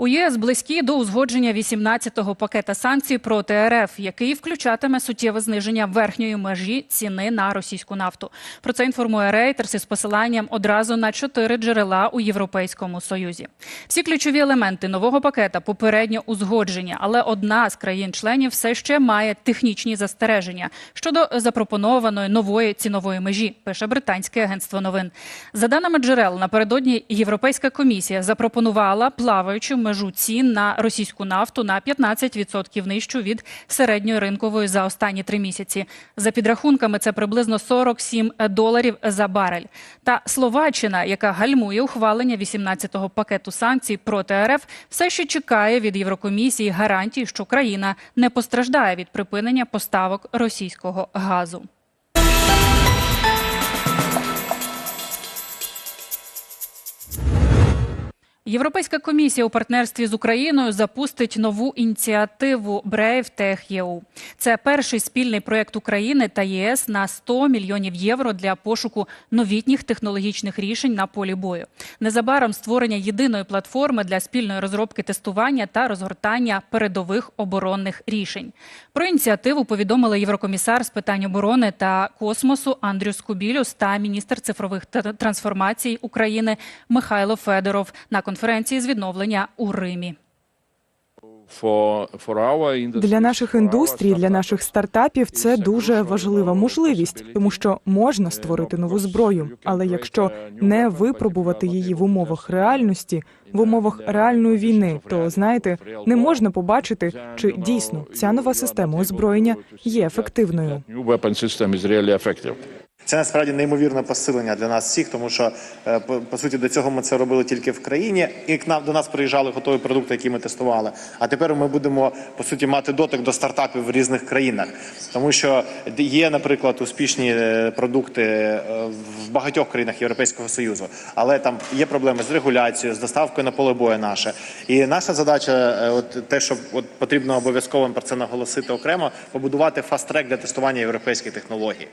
У ЄС близькі до узгодження 18-го пакета санкцій проти РФ, який включатиме суттєве зниження верхньої межі ціни на російську нафту. Про це інформує Reuters із посиланням одразу на чотири джерела у Європейському Союзі. Всі ключові елементи нового пакета попередньо узгодження, але одна з країн-членів все ще має технічні застереження щодо запропонованої нової цінової межі. Пише британське агентство новин. За даними джерел, напередодні Європейська комісія запропонувала плаваючу межу цін на російську нафту на 15% нижчу від середньої ринкової за останні три місяці. За підрахунками, це приблизно 47 доларів за барель. Та Словаччина, яка гальмує ухвалення 18-го пакету санкцій проти РФ, все ще чекає від Єврокомісії гарантій, що країна не постраждає від припинення поставок російського газу. Європейська комісія у партнерстві з Україною запустить нову ініціативу Brave Tech EU. Це перший спільний проект України та ЄС на 100 мільйонів євро для пошуку новітніх технологічних рішень на полі бою. Незабаром створення єдиної платформи для спільної розробки тестування та розгортання передових оборонних рішень. Про ініціативу повідомили єврокомісар з питань оборони та космосу Андрюс Кубілюс та міністр цифрових трансформацій України Михайло Федоров на конференції з відновлення у Римі. Для наших індустрій, для наших стартапів це дуже важлива можливість, тому що можна створити нову зброю. Але якщо не випробувати її в умовах реальності, в умовах реальної війни, то знаєте, не можна побачити, чи дійсно ця нова система озброєння є ефективною. Це насправді неймовірне посилення для нас всіх, тому що е, по, суті до цього ми це робили тільки в країні, і к нам до нас приїжджали готові продукти, які ми тестували. А тепер ми будемо по суті мати дотик до стартапів в різних країнах, тому що є, наприклад, успішні е, продукти е, в багатьох країнах Європейського союзу, але там є проблеми з регуляцією, з доставкою на поле бою наше. І наша задача, от те, що от потрібно обов'язково про це наголосити окремо, побудувати фаст-трек для тестування європейських технологій.